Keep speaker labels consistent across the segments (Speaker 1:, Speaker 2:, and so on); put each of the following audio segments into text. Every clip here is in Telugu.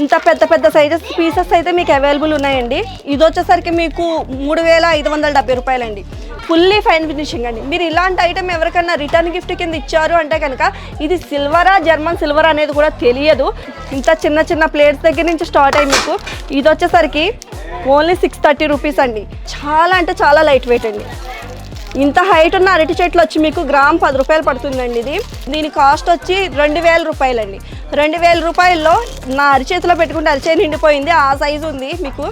Speaker 1: ఇంత పెద్ద పెద్ద సైజెస్ పీసెస్ అయితే మీకు అవైలబుల్ ఉన్నాయండి. ఇది వచ్చేసరికి మీకు మూడు వేల ఐదు వందల డెబ్బై రూపాయలండి. ఫుల్లీ ఫైన్ ఫినిషింగ్ అండి. మీరు ఇలాంటి ఐటమ్ ఎవరికైనా రిటర్న్ గిఫ్ట్ కింద ఇచ్చారు అంటే కనుక ఇది సిల్వరా జర్మన్ సిల్వర్ అనేది కూడా తెలియదు. ఇంత చిన్న చిన్న ప్లేట్స్ దగ్గర నుంచి స్టార్ట్ అయ్యి మీకు. ఇది వచ్చేసరికి ఓన్లీ సిక్స్ థర్టీ రూపీస్ అండి. చాలా అంటే చాలా లైట్ వెయిట్ అండి. ఇంత హైట్ ఉన్న అరటి చెట్లు వచ్చి మీకు గ్రామ్ పది రూపాయలు పడుతుందండి ఇది. దీని కాస్ట్ వచ్చి రెండు వేల రూపాయలండి. రెండు వేల రూపాయల్లో నా అరిచేతిలో పెట్టుకుంటే అరిచే నిండిపోయింది ఆ సైజు ఉంది మీకు.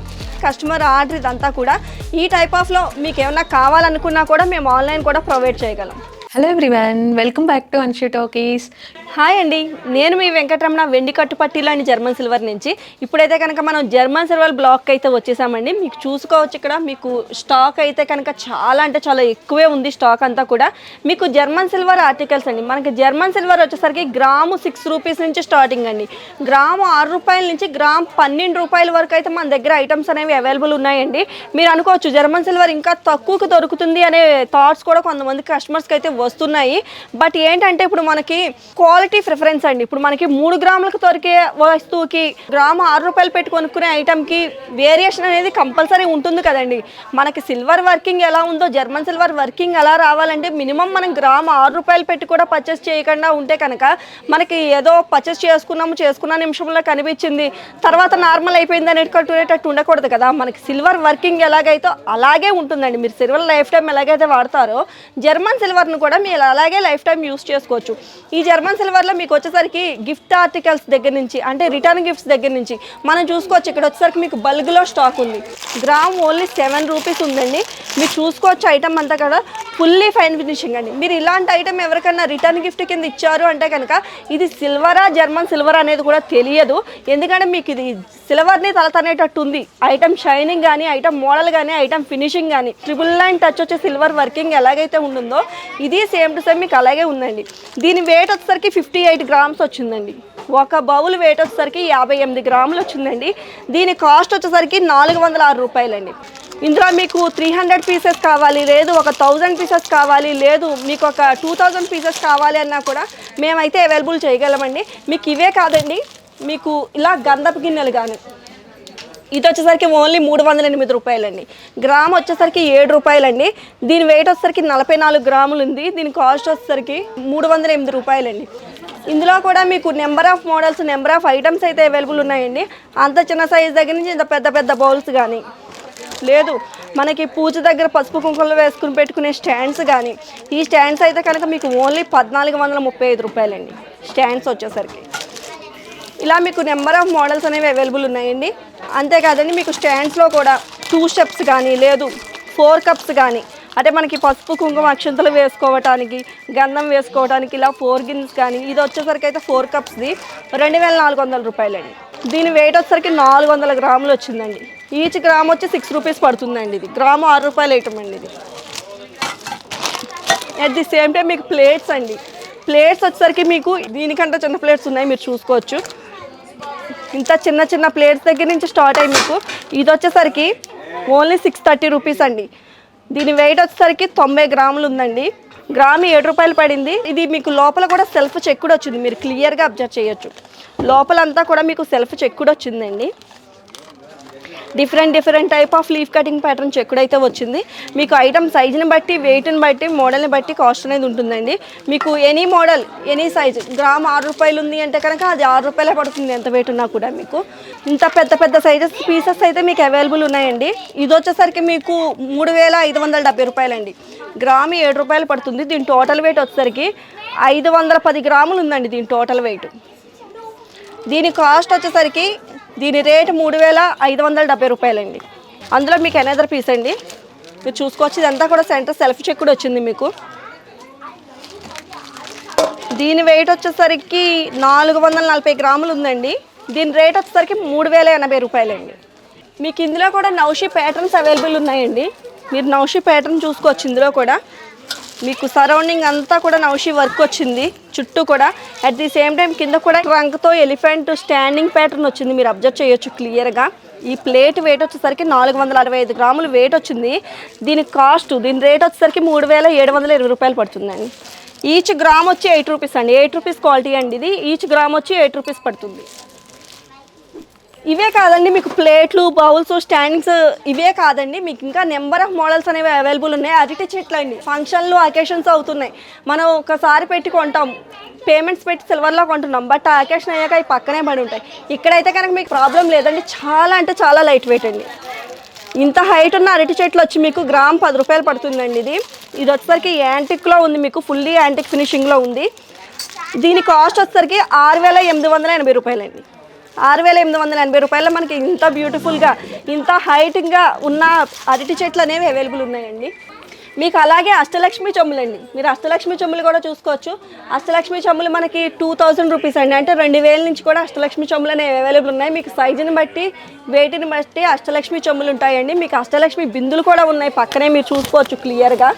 Speaker 1: కస్టమర్ ఆర్డర్ ఇదంతా కూడా. ఈ టైప్ ఆఫ్లో మీకు ఏమైనా కావాలనుకున్నా కూడా మేము ఆన్లైన్ కూడా ప్రొవైడ్ చేయగలం.
Speaker 2: Hello everyone welcome back to Anshu talkies
Speaker 1: hi అండి నేను మీ వెంకటరమణ వెండి కట్టుపట్టిలోని జర్మన్ సిల్వర్ నుంచి. ఇప్పుడైతే కనుక మనం జర్మన్ సిల్వర్ బ్లాక్ అయితే వచ్చేసామండి. మీకు చూసుకోవచ్చు ఇక్కడ. మీకు స్టాక్ అయితే కనుక చాలా అంటే చాలా ఎక్కువే ఉంది స్టాక్ అంతా కూడా. మీకు జర్మన్ సిల్వర్ ఆర్టికల్స్ అండి. మనకి జర్మన్ సిల్వర్ వచ్చేసరికి గ్రాము సిక్స్ రూపీస్ నుంచి స్టార్టింగ్ అండి. గ్రాము ఆరు రూపాయల నుంచి గ్రామ్ పన్నెండు రూపాయల వరకు అయితే మన దగ్గర ఐటమ్స్ అనేవి అవైలబుల్ ఉన్నాయండి. మీరు అనుకోవచ్చు జర్మన్ సిల్వర్ ఇంకా తక్కువకు దొరుకుతుంది అనే థాట్స్ కూడా కొంతమంది కస్టమర్స్కి అయితే వస్తున్నాయి. బట్ ఏంటంటే ఇప్పుడు మనకి క్వాలిటీ ప్రిఫరెన్స్ అండి. ఇప్పుడు మనకి మూడు గ్రాములకు దొరికే వస్తువుకి గ్రాము ఆరు రూపాయలు పెట్టి కొనుక్కునే ఐటమ్కి వేరియేషన్ అనేది కంపల్సరీ ఉంటుంది కదండి. మనకి సిల్వర్ వర్కింగ్ ఎలా ఉందో జర్మన్ సిల్వర్ వర్కింగ్ ఎలా రావాలంటే మినిమం మనం గ్రాము ఆరు రూపాయలు పెట్టి కూడా పర్చేస్ చేయకుండా ఉంటే కనుక మనకి ఏదో పర్చేస్ చేసుకున్నాము చేసుకున్న నిమిషంలో కనిపించింది. తర్వాత నార్మల్ అయిపోయింది అనేటట్టు ఉండకూడదు కదా. మనకి సిల్వర్ వర్కింగ్ ఎలాగైతే అలాగే ఉంటుందండి. మీరు సిల్వర్ లైఫ్ టైం ఎలాగైతే వాడతారో జర్మన్ సిల్వర్ను కూడా మీరు అలాగే లైఫ్ టైం యూస్ చేసుకోవచ్చు. ఈ జర్మన్ సిల్వర్లో మీకు వచ్చేసరికి గిఫ్ట్ ఆర్టికల్స్ దగ్గర నుంచి అంటే రిటర్న్ గిఫ్ట్స్ దగ్గర నుంచి మనం చూసుకోవచ్చు. ఇక్కడ వచ్చేసరికి మీకు బల్క్లో స్టాక్ ఉంది. గ్రామ్ ఓన్లీ సెవెన్ రూపీస్ ఉందండి. మీరు చూసుకోవచ్చు ఐటమ్ అంతా కూడా ఫుల్లీ ఫైన్ ఫినిషింగ్ అండి. మీరు ఇలాంటి ఐటమ్ ఎవరికైనా రిటర్న్ గిఫ్ట్ కింద ఇచ్చారు అంటే కనుక ఇది సిల్వరా జర్మన్ సిల్వర్ అనేది కూడా తెలియదు. ఎందుకంటే మీకు ఇది సిల్వర్ని తలతనేటట్టు ఉంది. ఐటమ్ షైనింగ్ కానీ ఐటమ్ మోడల్ కానీ ఐటమ్ ఫినిషింగ్ కానీ ట్రిపుల్ లైన్ టచ్ వచ్చే సిల్వర్ వర్కింగ్ ఎలాగైతే ఉంటుందో ఇది సేమ్ టు సేమ్ మీకు అలాగే ఉందండి. దీని వెయిట్ వచ్చేసరికి ఫిఫ్టీ ఎయిట్ గ్రామ్స్ వచ్చిందండి. ఒక బౌల్ వెయిట్ వచ్చేసరికి యాభై ఎనిమిది గ్రాములు వచ్చిందండి. దీని కాస్ట్ వచ్చేసరికి నాలుగు వందల ఆరు రూపాయలండి. ఇందులో మీకు త్రీ హండ్రెడ్ పీసెస్ కావాలి లేదు ఒక థౌజండ్ పీసెస్ కావాలి లేదు మీకు ఒక టూ థౌజండ్ పీసెస్ కావాలి అన్నా కూడా మేమైతే అవైలబుల్ చేయగలమండి. మీకు ఇవే కాదండి మీకు ఇలా గంధపు గిన్నెలు కానీ ఇది వచ్చేసరికి ఓన్లీ మూడు వందల ఎనిమిది రూపాయలండి. గ్రామ్ వచ్చేసరికి ఏడు రూపాయలండి. దీని వెయిట్ వచ్చేసరికి నలభై నాలుగు గ్రాములు ఉంది. దీని కాస్ట్ వచ్చేసరికి మూడు వందల ఎనిమిది రూపాయలండి. ఇందులో కూడా మీకు number of models number of items అయితే అవైలబుల్ ఉన్నాయండి. అంత చిన్న సైజ్ దగ్గర నుంచి ఇంత పెద్ద పెద్ద బౌల్స్ కానీ లేదు మనకి పూజ దగ్గర పసుపు కుంకుమలు వేసుకుని పెట్టుకునే స్టాండ్స్ కానీ ఈ స్టాండ్స్ అయితే కనుక మీకు ఓన్లీ పద్నాలుగు వందల ముప్పై ఐదు రూపాయలండి. స్టాండ్స్ వచ్చేసరికి. ఇలా మీకు నెంబర్ ఆఫ్ మోడల్స్ అనేవి అవైలబుల్ ఉన్నాయండి. అంతేకాదండి మీకు స్టాండ్స్లో కూడా టూ స్టెప్స్ కానీ లేదు ఫోర్ కప్స్ కానీ అంటే మనకి పసుపు కుంకుమ అక్షంతలు వేసుకోవటానికి గంధం వేసుకోవడానికి ఇలా ఫోర్ గిన్స్ కానీ ఇది వచ్చేసరికి అయితే ఫోర్ కప్స్ది రెండు వేల నాలుగు వందల రూపాయలండి. దీని వెయిట్ వచ్చేసరికి నాలుగు వందల గ్రాములు వచ్చిందండి. ఈచ్ గ్రామ్ వచ్చి సిక్స్ రూపీస్ పడుతుందండి ఇది. గ్రాము ఆరు రూపాయలు వేయటం అండి ఇది. అట్ ది సేమ్ టైం మీకు ప్లేట్స్ అండి. ప్లేట్స్ వచ్చేసరికి మీకు దీనికంటే చిన్న ప్లేట్స్ ఉన్నాయి మీరు చూసుకోవచ్చు. ఇంత చిన్న చిన్న ప్లేట్స్ దగ్గర నుంచి స్టార్ట్ అయ్యి మీకు. ఇది వచ్చేసరికి ఓన్లీ సిక్స్ థర్టీ రూపీస్ అండి. దీని వెయిట్ వచ్చేసరికి తొంభై గ్రాములు ఉందండి. గ్రాము ఏడు రూపాయలు పడింది. ఇది మీకు లోపల కూడా సెల్ఫ్ చెక్ కూడా వచ్చింది. మీరు క్లియర్గా అబ్జర్వ్ చేయొచ్చు. లోపలంతా కూడా మీకు సెల్ఫ్ చెక్ కూడా వచ్చిందండి. Different different type of leaf cutting pattern ఎక్కడైతే వచ్చింది. మీకు ఐటమ్ సైజుని బట్టి వెయిట్ని బట్టి మోడల్ని బట్టి కాస్ట్ అనేది ఉంటుందండి. మీకు any model any size gram ఆరు రూపాయలు ఉంది అంటే కనుక అది ఆరు రూపాయలే పడుతుంది ఎంత వెయిట్ ఉన్నా కూడా మీకు. ఇంత పెద్ద పెద్ద సైజెస్ పీసెస్ అయితే మీకు అవైలబుల్ ఉన్నాయండి. ఇది వచ్చేసరికి మీకు మూడు వేల ఐదు వందల డెబ్బై రూపాయలండి. గ్రాము ఏడు రూపాయలు పడుతుంది. దీని టోటల్ వెయిట్ వచ్చేసరికి ఐదు వందల పది గ్రాములు ఉందండి దీని టోటల్ వెయిట్ దీని కాస్ట్ వచ్చేసరికి దీని రేటు మూడు వేల ఐదు వందల డెబ్బై రూపాయలండి. అందులో మీకు ఎనదర్ పీస్ అండి. మీరు చూసుకోవచ్చు ఇదంతా కూడా సెంటర్ సెల్ఫ్ చెక్ కూడా వచ్చింది మీకు. దీని వెయిట్ వచ్చేసరికి నాలుగు వందల నలభై గ్రాములు ఉందండి. దీని రేట్ వచ్చేసరికి మూడు వేల ఎనభై రూపాయలండి. మీకు ఇందులో కూడా నౌషి ప్యాటర్న్స్ అవైలబుల్ ఉన్నాయండి. మీరు నౌషి ప్యాటర్న్ చూసుకోవచ్చు ఇందులో కూడా. మీకు సరౌండింగ్ అంతా కూడా నౌషి వర్క్ వచ్చింది. చుట్టూ కూడా. అట్ ది సేమ్ టైం కింద కూడా ట్రంక్తో ఎలిఫెంట్ స్టాండింగ్ ప్యాటర్న్ వచ్చింది. మీరు అబ్జర్వ్ చేయొచ్చు క్లియర్గా ఈ ప్లేట్ వెయిట్ వచ్చేసరికి నాలుగు వందల అరవై ఐదు గ్రాములు వెయిట్ వచ్చింది. దీని కాస్ట్ దీని రేట్ వచ్చేసరికి మూడు వేల ఏడు వందల ఇరవై రూపాయలు పడుతుందండి. ఈచ్ గ్రామ్ వచ్చి ఎయిట్ రూపీస్ అండి. ఎయిట్ రూపీస్ క్వాలిటీ అండి ఇది. ఈచ్ గ్రామ్ వచ్చి ఎయిట్ రూపీస్ పడుతుంది. ఇవే కాదండి మీకు ప్లేట్లు బౌల్స్ స్టాండ్స్ ఇవే కాదండి. మీకు ఇంకా నెంబర్ ఆఫ్ మోడల్స్ అనేవి అవైలబుల్ ఉన్నాయి. అరటి చెట్లు అండి. ఫంక్షన్లు అకేషన్స్ అవుతున్నాయి. మనం ఒకసారి పెట్టి కొంటాం పేమెంట్స్ పెట్టి సిల్వర్లో కొంటున్నాం. బట్ ఆ అకేషన్ అయ్యాక అవి పక్కనే పడి ఉంటాయి. ఇక్కడైతే కనుక మీకు ప్రాబ్లం లేదండి. చాలా అంటే చాలా లైట్ వెయిట్ అండి. ఇంత హైట్ ఉన్న అరటి చెట్లు వచ్చి మీకు గ్రామ్ పది రూపాయలు పడుతుందండి ఇది. ఇది వచ్చేసరికి యాంటిక్లో ఉంది మీకు ఫుల్లీ యాంటిక్ ఫినిషింగ్లో ఉంది. దీని కాస్ట్ వచ్చేసరికి ఆరు వేల ఎనిమిది వందల ఎనభై రూపాయలండి. ఆరు వేల ఎనిమిది వందల ఎనభై రూపాయలు మనకి ఇంత బ్యూటిఫుల్గా ఇంత హైట్గా ఉన్న అరటి చెట్లు అనేవి అవైలబుల్ ఉన్నాయండి. మీకు అలాగే అష్టలక్ష్మి చెమ్ములండి మీరు అష్టలక్ష్మి చెమ్ములు కూడా చూసుకోవచ్చు. అష్టలక్ష్మి చెమ్ములు మనకి టూ థౌజండ్ రూపీస్ అండి. అంటే రెండు వేల నుంచి కూడా అష్టలక్ష్మి చెమ్ములు అనేవి అవైలబుల్ ఉన్నాయి. మీకు సైజుని బట్టి వెయిట్ని బట్టి అష్టలక్ష్మి చెమ్ములు ఉంటాయండి. మీకు అష్టలక్ష్మి బిందులు కూడా ఉన్నాయి. పక్కనే మీరు చూసుకోవచ్చు క్లియర్గా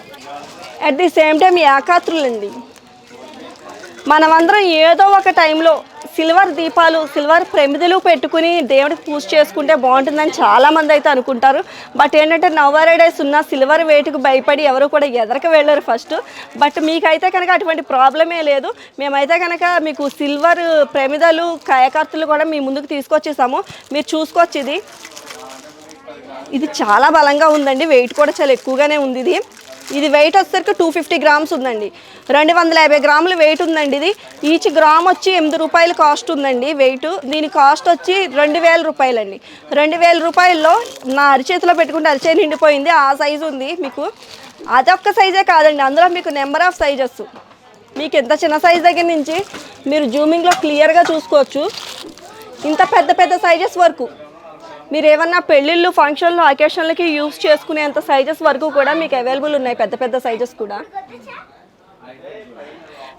Speaker 1: అట్ ది సేమ్ టైం ఏకాత్రులు అండి మనమందరం ఏదో ఒక టైంలో సిల్వర్ దీపాలు సిల్వర్ ప్రమిదలు పెట్టుకుని దేవుడికి పూజ చేసుకుంటే బాగుంటుందని చాలామంది అయితే అనుకుంటారు. బట్ ఏంటంటే నవరైడేస్ ఉన్న సిల్వర్ వెయిట్కి భయపడి ఎవరు కూడా ఎదరక వెళ్ళరు ఫస్ట్ బట్ మీకైతే కనుక అటువంటి ప్రాబ్లమే లేదు. మేమైతే కనుక మీకు సిల్వర్ ప్రమిదలు కాయకర్తలు కూడా మీ ముందుకు తీసుకొచ్చేసాము. మీరు చూసుకోవచ్చు ఇది. ఇది చాలా బలంగా ఉందండి. వెయిట్ కూడా చాలా ఎక్కువగానే ఉంది ఇది. ఇది వెయిట్ వచ్చేసరికి టూ ఫిఫ్టీ గ్రామ్స్ ఉందండి. రెండు వందల యాభై గ్రాములు వెయిట్ ఉందండి ఇది. ఈచ్ గ్రామ్ వచ్చి ఎనిమిది రూపాయలు కాస్ట్ ఉందండి వెయిట్ దీని కాస్ట్ వచ్చి రెండు వేల రూపాయలండి. రెండు వేల రూపాయల్లో నా అరిచేతిలో పెట్టుకుంటే అరిచే నిండిపోయింది. ఆ సైజు ఉంది మీకు. అదొక్క సైజే కాదండి. అందులో మీకు నెంబర్ ఆఫ్ సైజెస్ మీకు ఎంత చిన్న సైజ్ దగ్గర నుంచి మీరు జూమింగ్లో క్లియర్గా చూసుకోవచ్చు. ఇంత పెద్ద పెద్ద సైజెస్ వరకు. మీరు ఏమన్నా పెళ్ళిళ్ళు ఫంక్షన్లు అకేషన్లకి యూస్ చేసుకునేంత సైజెస్ వరకు కూడా మీకు అవైలబుల్ ఉన్నాయి పెద్ద పెద్ద సైజెస్ కూడా.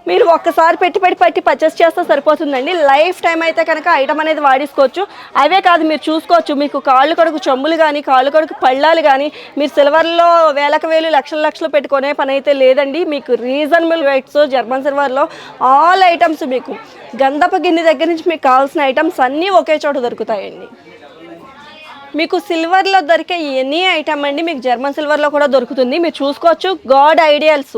Speaker 1: మీరు ఒక్కసారి పెట్టి పెట్టి పర్చేస్ చేస్తే సరిపోతుందండి. లైఫ్ టైం అయితే కనుక ఐటమ్ అనేది వాడేసుకోవచ్చు. అవే కాదు మీరు చూసుకోవచ్చు. మీకు కాళ్ళు కొడుకు చెమ్ములు కానీ కాళ్ళు కొడుకు పళ్ళాలు కానీ మీరు సిల్వర్లో వేలకు వేలు లక్షల లక్షలు పెట్టుకునే పని అయితే లేదండి. మీకు రీజనబుల్ రేట్స్ జర్మన్ సిల్వర్లో ఆల్ ఐటమ్స్ మీకు గంధపు గిన్నె దగ్గర నుంచి మీకు కావాల్సిన ఐటమ్స్ అన్నీ ఒకే చోట దొరుకుతాయండి. మీకు సిల్వర్లో దొరికే ఎనీ ఐటమ్ అండి మీకు జర్మన్ సిల్వర్లో కూడా దొరుకుతుంది. మీరు చూసుకోవచ్చు గాడ్ ఐడియల్స్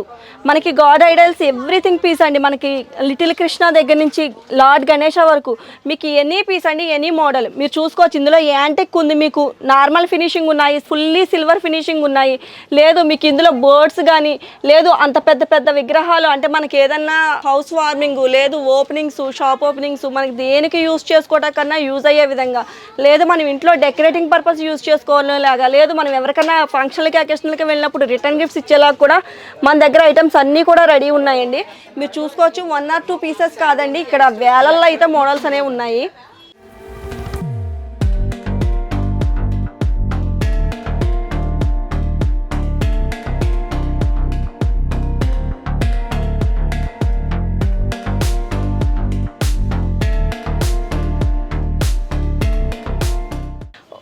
Speaker 1: మనకి గాడ్ ఐడియల్స్ ఎవ్రీథింగ్ పీస్ అండి. మనకి లిటిల్ కృష్ణ దగ్గర నుంచి లార్డ్ గణేష వరకు మీకు ఎనీ పీస్ అండి ఎనీ మోడల్ మీరు చూసుకోవచ్చు ఇందులో యాంటిక్ ఉంది మీకు? నార్మల్ ఫినిషింగ్ ఉన్నాయి ఫుల్లీ సిల్వర్ ఫినిషింగ్ ఉన్నాయి. లేదు మీకు ఇందులో బర్డ్స్ కానీ లేదు అంత పెద్ద పెద్ద విగ్రహాలు అంటే మనకి ఏదన్నా హౌస్ వార్మింగ్ లేదు ఓపెనింగ్స్ షాప్ ఓపెనింగ్స్ మనకి దేనికి యూస్ చేసుకోవడం కన్నా యూజ్ అయ్యే విధంగా. లేదు మనం ఇంట్లో డెకరేటింగ్ పర్పస్ యూస్ చేసుకోవాలాగా లేదు మనం ఎవరికైనా ఫంక్షన్లకి అకేషన్లకి వెళ్ళినప్పుడు రిటర్న్ గిఫ్ట్స్ ఇచ్చేలాగా కూడా మన దగ్గర ఐటమ్స్ అన్నీ కూడా రెడీ ఉన్నాయండి. మీరు చూసుకోవచ్చు వన్ ఆర్ టూ పీసెస్ కాదండి ఇక్కడ వేలల్లో అయితే మోడల్స్ అనేవి ఉన్నాయి.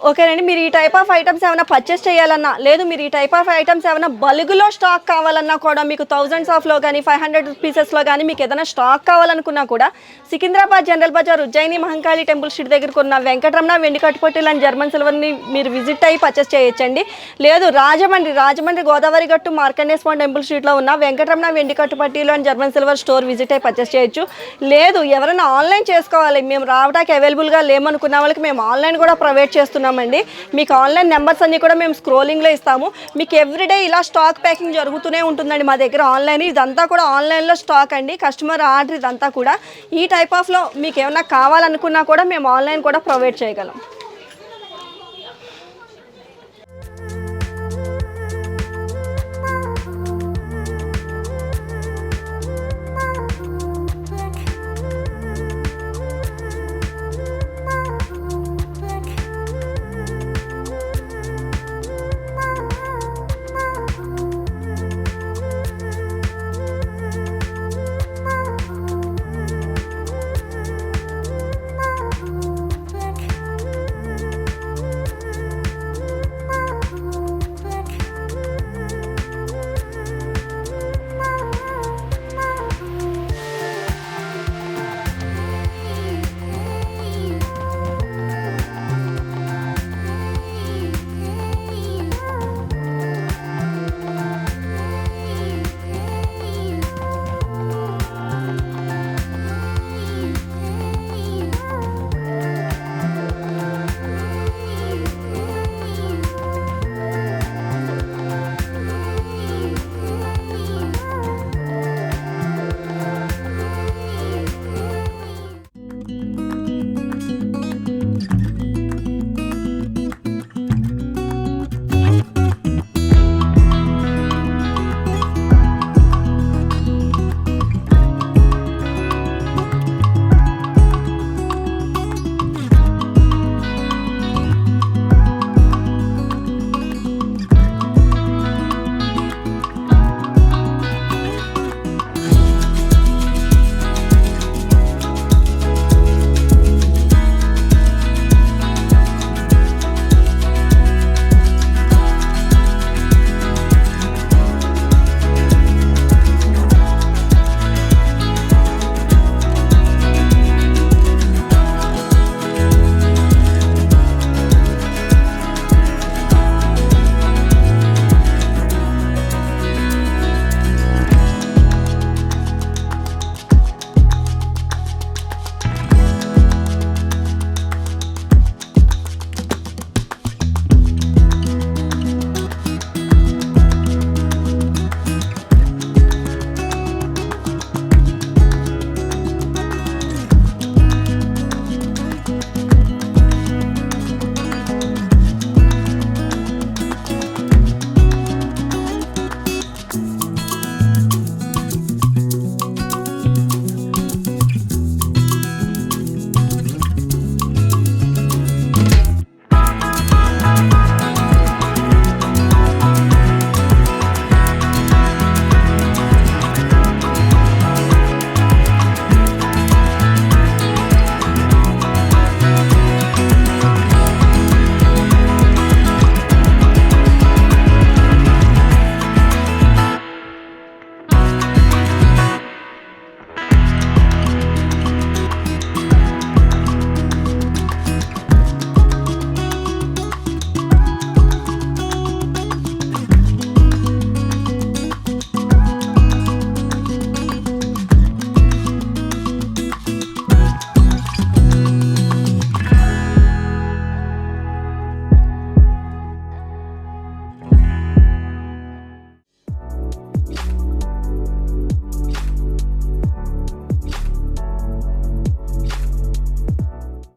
Speaker 1: ఓకేనండి మీరు ఈ టైప్ ఆఫ్ ఐటమ్స్ ఏమైనా పర్చేస్ చేయాలన్నా లేదు మీరు ఈ టైప్ ఆఫ్ ఐటమ్స్ ఏమైనా బల్గులో స్టాక్ కావాలన్నా కూడా మీకు థౌజండ్స్ ఆఫ్లో కానీ ఫైవ్ హండ్రెడ్ పీసెస్లో కానీ మీకు ఏదైనా స్టాక్ కావాలనుకున్నా కూడా Secunderabad general Bazaar Ujjaini Mahankali temple street దగ్గరకు ఉన్న వెంకటరమణ వెండి కట్టుపొట్టిల్ అండ్ జర్మన్ సిల్వర్ని మీరు విజిట్ అయ్యి పర్చేస్ చేయొచ్చండి. లేదు రాజమండ్రి రాజమండ్రి గోదావరి గట్టు మార్కండేశ్వరం టెంపుల్ స్ట్రీట్లో ఉన్న వెంకటరమణ వెండి కట్టుపట్టిలు and German silver store visit అయ్యి పర్చేస్ చేయొచ్చు. లేదు ఎవరైనా ఆన్లైన్ చేసుకోవాలి. మేము రావడానికి అవైలబుల్గా లేమనుకున్న వాళ్ళకి మేము ఆన్లైన్ కూడా ప్రొవైడ్ చేస్తున్నాం. చేస్తున్నామండి మీకు ఆన్లైన్ నెంబర్స్ అన్ని కూడా మేము స్క్రోలింగ్లో ఇస్తాము. మీకు ఎవ్రీడే ఇలా స్టాక్ ప్యాకింగ్ జరుగుతూనే ఉంటుందండి మా దగ్గర ఆన్లైన్. ఇదంతా కూడా ఆన్లైన్లో స్టాక్ అండి. కస్టమర్ ఆర్డర్ ఇదంతా కూడా. ఈ టైప్ ఆఫ్లో మీకు ఏమైనా కావాలనుకున్నా కూడా మేము ఆన్లైన్ కూడా ప్రొవైడ్ చేయగలం.